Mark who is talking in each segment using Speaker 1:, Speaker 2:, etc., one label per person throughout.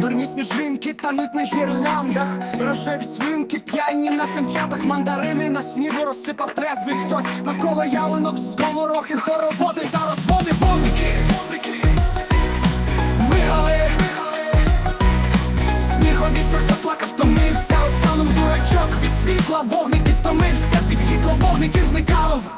Speaker 1: Дурні сніжинки тануть на гірляндах, рожеві свинки, п'яні на санчатах, мандарини на снігу розсипав трезвий хтось. Навколо ялинок, сковорохи, хороводи та розводи. Вогники. Мигали, сніговічок заплакав, втомився, останув дурачок від світла, вогники втомився, під світло вогники зникав.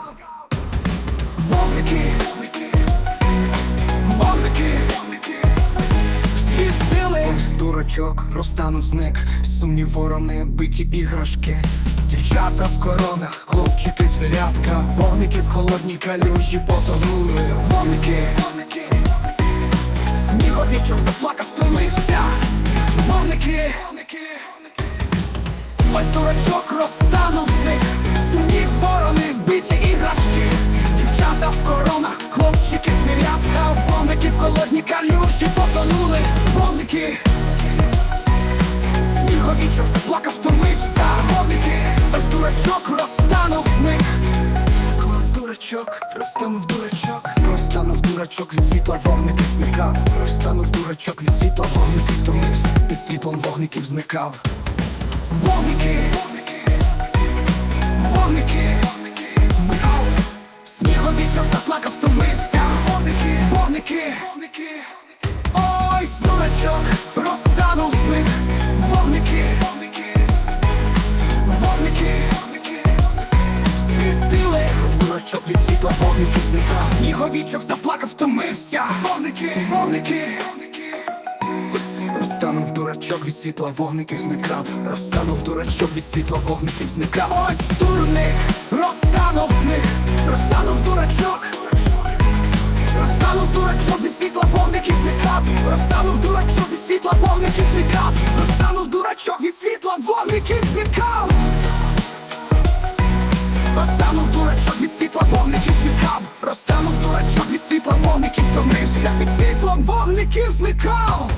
Speaker 1: Дурачок, розтанув зник, сумні ворони, биті іграшки. Дівчата в коронах, хлопчики звірятка, воміки в холодній калюжі потонули. Вогники, дурачок розтанув зник. Клав дурачок, розтанув дурачок, розтанув дурачок від світла вогників зникав, розтанув дурачок від світла вогників втомився, під світлом вогників зникав. Вогники, вогники, Михайло, сніговічок заплакав, втомився. Вогники, вогники, ой, дурачок, Дурачок від світла вогників зникав. Сніговічок заплакав, втомився. Вогники, вогники. Розтанув дурачок від світла вогників зникав. Розтанув дурачок від світла вогників зникав. Ось дурник, розтанув з них, розтанув дурачок. Розтанув дурачок від світла вогників зникав. Розтанув дурачок від світла вогників зникав. Розтанув дурачок від світла вогників зникав. Розтанув дурачок від світла. Дурачок від світла вогників втомився. Під світлом вогників зникав.